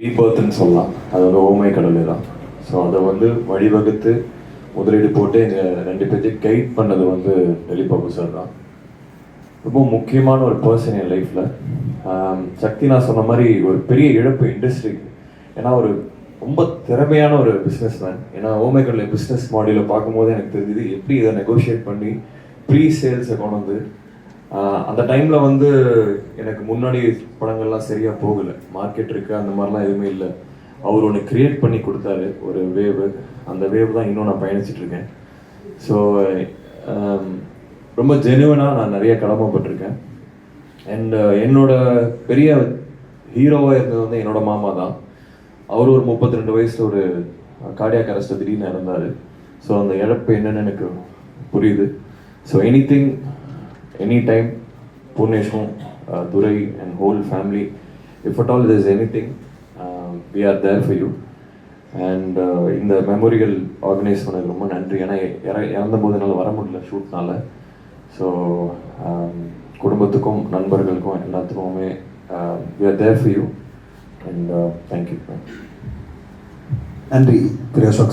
ரீபர்த்னு சொல்லலாம். அது வந்து ஓமை கடவுளே தான். ஸோ அதை வந்து வழிவகுத்து முதலீடு போட்டு எங்கள் ரெண்டு பேர்த்தையும் கைட் பண்ணது வந்து வெளிப்பாபு சார் தான். ரொம்ப முக்கியமான ஒரு பர்சன் என் லைஃப்பில் சக்தி நான் சொன்ன மாதிரி ஒரு பெரிய இழப்பு இண்டஸ்ட்ரிக்கு ஏன்னா ஒரு ரொம்ப திறமையான ஒரு பிஸ்னஸ் மேன் ஏன்னா கடலை பிஸ்னஸ் மாடியில் பார்க்கும்போது எனக்கு தெரிஞ்சது எப்படி இதை நெகோஷியேட் பண்ணி ப்ரீ சேல்ஸை கொண்டு வந்து அந்த டைமில் வந்து எனக்கு முன்னாடி படங்கள்லாம் சரியாக போகலை. மார்க்கெட் இருக்குது அந்த மாதிரிலாம் எதுவுமே இல்லை. அவர் ஒன்று க்ரியேட் பண்ணி கொடுத்தாரு ஒரு வேவ் அந்த வேவ் தான் இன்னும் நான் பயணிச்சிட்ருக்கேன் ஸோ ரொம்ப ஜெனுவனாக நான் நிறைய கடமைப்பட்டிருக்கேன். அண்ட் என்னோட பெரிய ஹீரோவாக இருந்தது வந்து என்னோட மாமா தான். அவர் ஒரு முப்பத்தி ரெண்டு வயசில் ஒரு கார்டியாக் அரெஸ்ட் திடீர்னு இறந்தார். ஸோ அந்த இழப்பு என்னென்னு எனக்கு புரியுது. So anything any time புனேஷும் Durai and whole family if at all is anything we are there for you and இந்த மெமோரியல் ஆர்கனைஸ் பண்ணது ரொம்ப நன்றி. ஏன்னா இற- இறந்த போது என்னால் வர முடியல ஷூட்னால ஸோ குடும்பத்துக்கும் நண்பர்களுக்கும் எல்லாத்துக்குமே we are there for you and thank you நன்றி திரு அசோக்